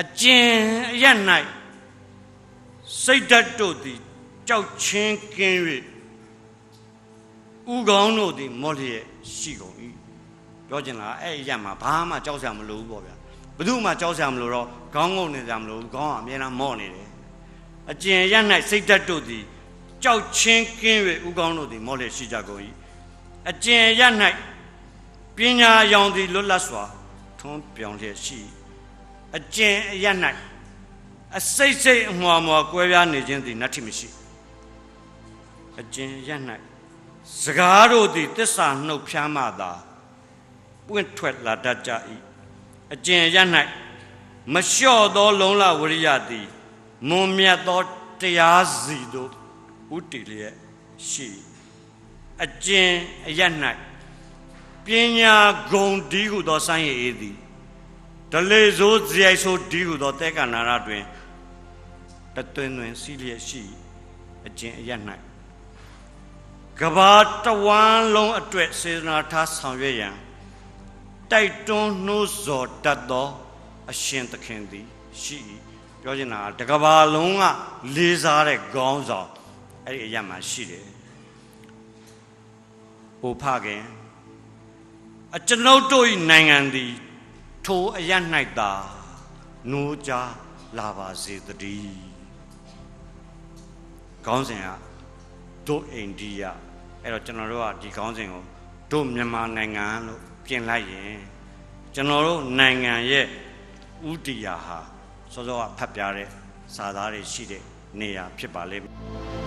အကျင်အရ၌စိတ်ဓာတ်တို့သည်ကြောက်ချင်းကင်း၍ဥကောင်းတို့သည်မောလျက်ရှိကုန်၏ပြောချင်တာအဲ့ဒီရမှာဘာမှကြောက်စရာမလိုဘူးပေါ့ဗျာဘယ်သူမှကြောက်စရာမလိုတော့ခေါင်းငုံနေစရာမလိုဘူးခေါင်းကအမြဲတမ်းမော့နေတယ်အကျင်အရ၌စိတ်ဓာတ်တို့သည်ကြောက်ချင်းကင်း၍ဥကောင်းတို့သည်မောလျက်ရှိကြကုန်၏အကျင်အရ၌ပညာရောင်သည်လွတ်လပ်စွာထွန်းပြောင်လျက်ရှိ၏ အကျင်အရ၌အစိတ်စိတ်အမွာမွာကွဲပြားနေခြင်းသည်နတ္ထိမရှိအကျင်အရ၌စကားတို့သည်တစ္ဆာနှုတ်ဖျားမှသာပွင့်ထွက်လာတတ်ကြ၏အကျင်အရ၌မလျှော့သောလုံလဝရိယသည်မွန်မြတ်သောတရားစီတို့ဥတည်လျက်ရှိ၏အကျင်အရ၌ပညာဂုံဒီဟုသောစိုင်းရည်အေးသည် ဒလေဆိုးဇယိုက်ဆိုးဒီဟုသောတဲကနာရတွင်တသွင်းသွင်းစီးလျက်ရှိ၏အကျင်အရ၌ကဘာတဝမ်းလုံးအတွက်စေတနာထားဆောင်ရွက်ရန်တိုက်တွန်းနှိုးဆော်တတ်သောအရှင်သခင်သည်ရှိ၏ပြောချင်တာကတကဘာလုံးကလေးစားတဲ့ခေါင်းဆောင်အဲ့ဒီအရမှာရှိတယ်။ဟိုဖခင်အကျွန်ုပ်တို့၏နိုင်ငံသည် ထိုအရ၌သာနိုးကြလာပါစေတည်းခေါင်းစဉ်ကဒုအိန္ဒိယအဲ့တော့ကျွန်တော်တို့ကဒီခေါင်းစဉ်ကိုဒုမြန်မာနိုင်ငံလို့ပြင်လိုက်ရင်ကျွန်တော်တို့နိုင်ငံရဲ့ဥတီယာဟာစောစောကဖတ်ပြတဲ့စာသားတွေရှိတဲ့နေရာဖြစ်ပါလိမ့်မယ်